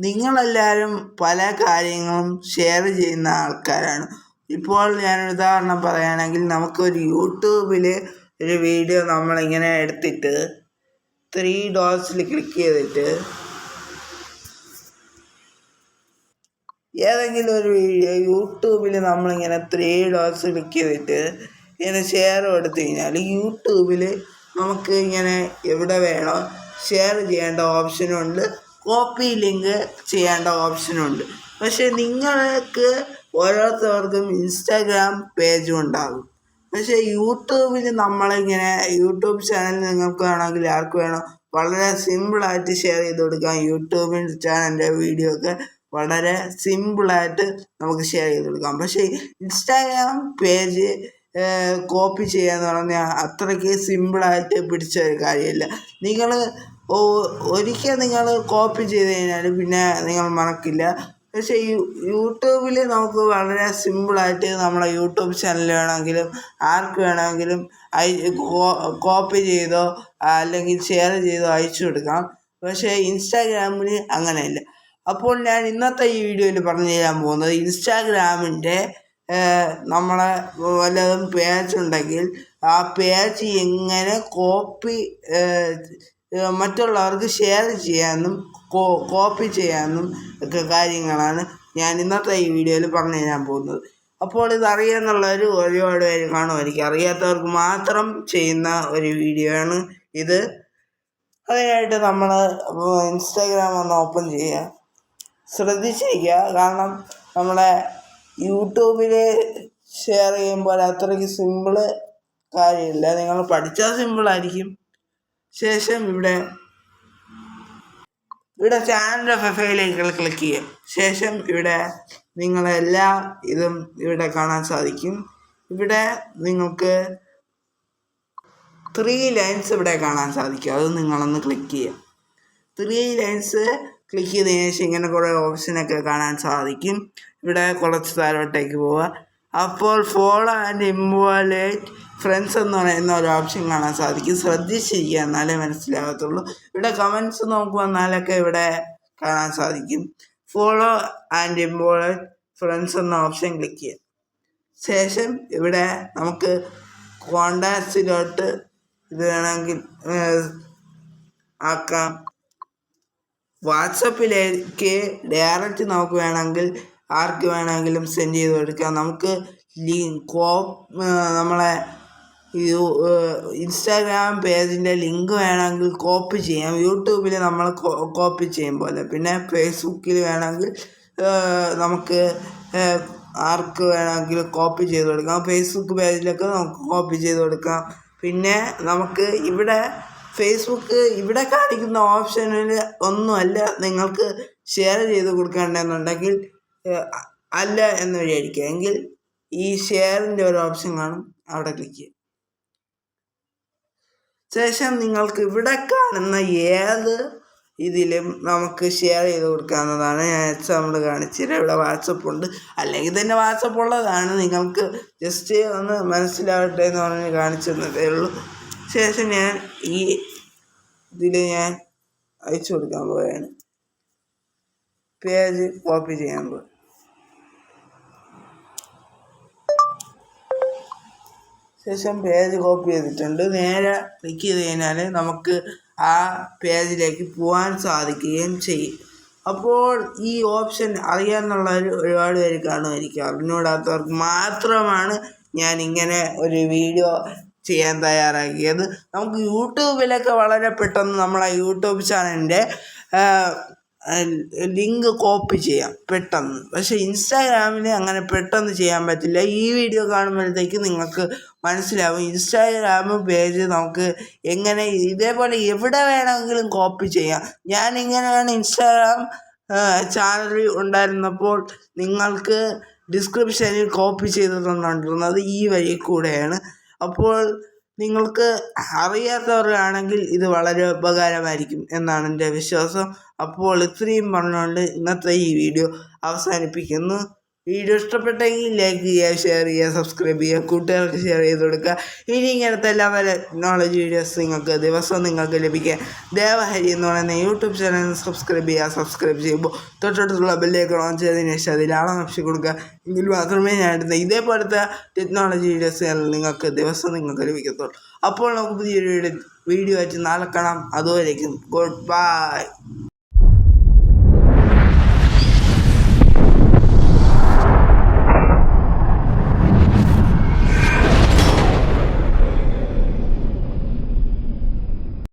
നിങ്ങളെല്ലാവരും പല കാര്യങ്ങളും ഷെയർ ചെയ്യുന്ന ആൾക്കാരാണ്. ഇപ്പോൾ ഞാൻ ഉദാഹരണം പറയുകയാണെങ്കിൽ നമുക്കൊരു യൂട്യൂബിൽ ഒരു വീഡിയോ നമ്മളിങ്ങനെ എടുത്തിട്ട് ത്രീ ഡോട്ട്സിൽ ക്ലിക്ക് ചെയ്തിട്ട് ഏതെങ്കിലും ഒരു വീഡിയോ യൂട്യൂബിൽ നമ്മളിങ്ങനെ ത്രീ ഡോസ് ക്ലിക്ക് ചെയ്തിട്ട് ഇങ്ങനെ ഷെയർ കൊടുത്തു കഴിഞ്ഞാൽ യൂട്യൂബിൽ നമുക്ക് ഇങ്ങനെ എവിടെ വേണോ ഷെയർ ചെയ്യേണ്ട ഓപ്ഷനുണ്ട് കോപ്പി ലിങ്ക് ചെയ്യേണ്ട ഓപ്ഷനുണ്ട് പക്ഷേ നിങ്ങൾക്ക് ഓരോരുത്തർക്കും ഇൻസ്റ്റാഗ്രാം പേജും ഉണ്ടാകും. പക്ഷേ യൂട്യൂബിൽ നമ്മളിങ്ങനെ യൂട്യൂബ് ചാനൽ നിങ്ങൾക്ക് വേണമെങ്കിൽ ആർക്ക് വേണോ വളരെ സിമ്പിളായിട്ട് ഷെയർ ചെയ്ത് കൊടുക്കാം. യൂട്യൂബിൽ ചാനലിന്റെ വീഡിയോ ഒക്കെ വളരെ സിമ്പിളായിട്ട് നമുക്ക് ഷെയർ ചെയ്ത് കൊടുക്കാം. പക്ഷേ ഇൻസ്റ്റാഗ്രാം പേജ് കോപ്പി ചെയ്യുക എന്ന് പറഞ്ഞാൽ അത്രയ്ക്ക് സിമ്പിളായിട്ട് പിടിച്ച ഒരു കാര്യമില്ല നിങ്ങൾ ഒരിക്കൽ നിങ്ങൾ കോപ്പി ചെയ്ത് കഴിഞ്ഞാൽ പിന്നെ നിങ്ങൾ മറക്കില്ല. പക്ഷേ യൂട്യൂബിൽ നമുക്ക് വളരെ സിമ്പിളായിട്ട് നമ്മളെ യൂട്യൂബ് ചാനൽ വേണമെങ്കിലും ആർക്ക് വേണമെങ്കിലും അയ കോപ്പി ചെയ്തോ അല്ലെങ്കിൽ ഷെയർ ചെയ്തോ അയച്ചു കൊടുക്കാം. പക്ഷേ ഇൻസ്റ്റാഗ്രാമിന് അങ്ങനെയല്ല. അപ്പോൾ ഞാൻ ഇന്നത്തെ ഈ വീഡിയോയിൽ പറഞ്ഞു തരാൻ പോകുന്നത് ഇൻസ്റ്റാഗ്രാമിന്റെ നമ്മളെ വല്ലതും പേജ് ഉണ്ടെങ്കിൽ ആ പേജ് എങ്ങനെ കോപ്പി മറ്റുള്ളവർക്ക് ഷെയർ ചെയ്യാനും കോപ്പി ചെയ്യാനും ഒക്കെ കാര്യങ്ങളാണ് ഞാൻ ഇന്നത്തെ ഈ വീഡിയോയിൽ പറഞ്ഞു തരാൻ പോകുന്നത്. അപ്പോൾ ഇത് അറിയാമെന്നുള്ളവർ ഒരുപാട് പേര് കാണുമായിരിക്കും. അറിയാത്തവർക്ക് മാത്രം ചെയ്യുന്ന ഒരു വീഡിയോ ആണ് ഇത്. അതിനായിട്ട് നമ്മൾ ഇൻസ്റ്റാഗ്രാം ഒന്ന് ഓപ്പൺ ചെയ്യുക. ശ്രദ്ധിച്ചിരിക്കുക. കാരണം നമ്മളെ യൂട്യൂബിൽ ഷെയർ ചെയ്യുമ്പോൾ അത്രയ്ക്ക് സിമ്പിൾ കാര്യമില്ല. നിങ്ങൾ പഠിച്ചാൽ സിമ്പിളായിരിക്കും ശേഷം ഇവിടെ ഇവിടെ ചാനൽ പ്രൊഫൈലേക്ക് ക്ലിക്ക് ചെയ്യും ശേഷം ഇവിടെ നിങ്ങളെല്ലാ ഇതും ഇവിടെ കാണാൻ സാധിക്കും. ഇവിടെ നിങ്ങൾക്ക് ത്രീ ലൈൻസ് ഇവിടെ കാണാൻ സാധിക്കും. അത് നിങ്ങളൊന്ന് ക്ലിക്ക് ചെയ്യുക. ത്രീ ലൈൻസ് ക്ലിക്ക് ചെയ്തതിന് ശേഷം ഇങ്ങനെ കുറേ ഓപ്ഷനൊക്കെ കാണാൻ സാധിക്കും. ഇവിടെ കുറച്ച് താഴോട്ടേക്ക് പോവുക. അപ്പോൾ ഫോളോ ആൻഡ് ഇമ്പോലേറ്റ് ഫ്രണ്ട്സ് എന്ന് പറയുന്ന ഒരു ഓപ്ഷൻ കാണാൻ സാധിക്കും. ശ്രദ്ധിച്ചിരിക്കുക എന്നാലേ മനസ്സിലാകത്തുള്ളൂ. ഇവിടെ കമൻസ് നോക്കുക എന്നാലൊക്കെ ഇവിടെ കാണാൻ സാധിക്കും. ഫോളോ ആൻഡ് ഇമ്പോളേറ്റ് ഫ്രണ്ട്സ് എന്ന ഓപ്ഷൻ ക്ലിക്ക് ചെയ്യുക. ശേഷം ഇവിടെ നമുക്ക് കോണ്ടാക്ട്സിലോട്ട് ഇത് വേണമെങ്കിൽ ആക്കാം. വാട്സപ്പിലേക്ക് ഡയറക്റ്റ് നമുക്ക് വേണമെങ്കിൽ ആർക്ക് വേണമെങ്കിലും സെൻഡ് ചെയ്ത് കൊടുക്കാം. നമുക്ക് കോ നമ്മളെ ഇൻസ്റ്റാഗ്രാം പേജിന്റെ ലിങ്ക് വേണമെങ്കിൽ കോപ്പി ചെയ്യാം. യൂട്യൂബിൽ നമ്മൾ കോപ്പി ചെയ്യും പോലെ. പിന്നെ ഫേസ്ബുക്കിൽ വേണമെങ്കിൽ നമുക്ക് ആർക്ക് വേണമെങ്കിലും കോപ്പി ചെയ്ത് കൊടുക്കാം. ഫേസ്ബുക്ക് പേജിലൊക്കെ നമുക്ക് കോപ്പി ചെയ്ത് കൊടുക്കാം. പിന്നെ നമുക്ക് ഇവിടെ ഫേസ്ബുക്ക് ഇവിടെ കാണിക്കുന്ന ഓപ്ഷനിൽ ഒന്നുമല്ല നിങ്ങൾക്ക് ഷെയർ ചെയ്ത് കൊടുക്കേണ്ടതെന്നുണ്ടെങ്കിൽ അല്ല എന്ന് വിചാരിക്കുക. എങ്കിൽ ഈ ഷെയറിന്റെ ഒരു ഓപ്ഷൻ കാണും. അവിടെ ക്ലിക്ക് ചെയ്യുക. ശേഷം നിങ്ങൾക്ക് ഇവിടെ കാണുന്ന ഏത് ഇതിലും നമുക്ക് ഷെയർ ചെയ്ത് കൊടുക്കാവുന്നതാണ്. ഞാൻ എക്സാമ്പിൾ കാണിച്ചിട്ട് ഇവിടെ വാട്സപ്പ് ഉണ്ട്. അല്ലെങ്കിൽ തന്നെ വാട്സപ്പ് ഉള്ളതാണ്. നിങ്ങൾക്ക് ജസ്റ്റ് ഒന്ന് മനസ്സിലാവട്ടെ എന്ന് പറഞ്ഞ് കാണിച്ചു തന്നതേ ഉള്ളൂ. ശേഷം ഞാൻ ഈ ഇതിൽ ഞാൻ അയച്ചു കൊടുക്കാൻ പോവുകയാണ്. പേജ് കോപ്പി ചെയ്യാൻ പോകും ശേഷം പേജ് കോപ്പി ചെയ്തിട്ടുണ്ട്. നേരെ ക്ലിക്ക് ചെയ്ത് കഴിഞ്ഞാൽ നമുക്ക് ആ പേജിലേക്ക് പോകാൻ സാധിക്കുകയും ചെയ്യും. അപ്പോൾ ഈ ഓപ്ഷൻ അറിയാമെന്നുള്ളവർ ഒരുപാട് പേര് കാണുമായിരിക്കും. അറിഞ്ഞുകൂടാത്തവർക്ക് മാത്രമാണ് ഞാൻ ഇങ്ങനെ ഒരു വീഡിയോ ചെയ്യാൻ തയ്യാറാക്കിയത്. നമുക്ക് യൂട്യൂബിലൊക്കെ വളരെ പെട്ടെന്ന് നമ്മളെ യൂട്യൂബ് ചാനലിന്റെ ലിങ്ക് കോപ്പി ചെയ്യാം പെട്ടെന്ന്. പക്ഷേ ഇൻസ്റ്റാഗ്രാമിൽ അങ്ങനെ പെട്ടെന്ന് ചെയ്യാൻ പറ്റില്ല. ഈ വീഡിയോ കാണുമ്പോഴത്തേക്ക് നിങ്ങൾക്ക് മനസ്സിലാവും ഇൻസ്റ്റാഗ്രാം പേജ് നമുക്ക് എങ്ങനെ ഇതേപോലെ എവിടെ വേണമെങ്കിലും കോപ്പി ചെയ്യാം. ഞാൻ ഇങ്ങനെയാണ് ഇൻസ്റ്റാഗ്രാം ചാനൽ ഉണ്ടായിരുന്നപ്പോൾ നിങ്ങൾക്ക് ഡിസ്ക്രിപ്ഷനിൽ കോപ്പി ചെയ്ത് ഈ വഴി കൂടെയാണ്. അപ്പോൾ നിങ്ങൾക്ക് അറിയാത്തവരാണെങ്കിൽ ഇത് വളരെ ഉപകാരമായിരിക്കും എന്നാണ് എന്റെ വിശ്വാസം. അപ്പോൾ ഇത്രയും പറഞ്ഞുകൊണ്ട് ഇന്നത്തെ ഈ വീഡിയോ അവസാനിപ്പിക്കുന്നു. വീഡിയോ ഇഷ്ടപ്പെട്ടെങ്കിൽ ലൈക്ക് ചെയ്യുക ഷെയർ ചെയ്യുക സബ്സ്ക്രൈബ് ചെയ്യുക കൂട്ടുകാർക്ക് ഷെയർ ചെയ്ത് കൊടുക്കുക. ഇനി ഇങ്ങനത്തെ എല്ലാ പല നോളജ് വീഡിയോസ് നിങ്ങൾക്ക് ദിവസവും നിങ്ങൾക്ക് ലഭിക്കാൻ ദേവഹരി എന്ന് പറയുന്ന യൂട്യൂബ് ചാനൽ സബ്സ്ക്രൈബ് ചെയ്യുക സബ്സ്ക്രൈബ് ചെയ്യുമ്പോൾ തൊട്ടടുത്തുള്ള ബെല്ലേക്ക് ഓൺ ചെയ്തതിന് ശേഷം അതിൽ ആളെ ഓപ്ഷൻ കൊടുക്കുക. എങ്കിൽ മാത്രമേ ഞാൻ എടുത്ത ഇതേപോലത്തെ ടെക്നോളജി വീഡിയോസ് ചാനൽ നിങ്ങൾക്ക് ദിവസം നിങ്ങൾക്ക് ലഭിക്കത്തുള്ളൂ. അപ്പോൾ നമുക്ക് പുതിയൊരു വീഡിയോ ആയിട്ട് നാളെ കാണാം. അതുവരേക്കും ഗുഡ് ബൈ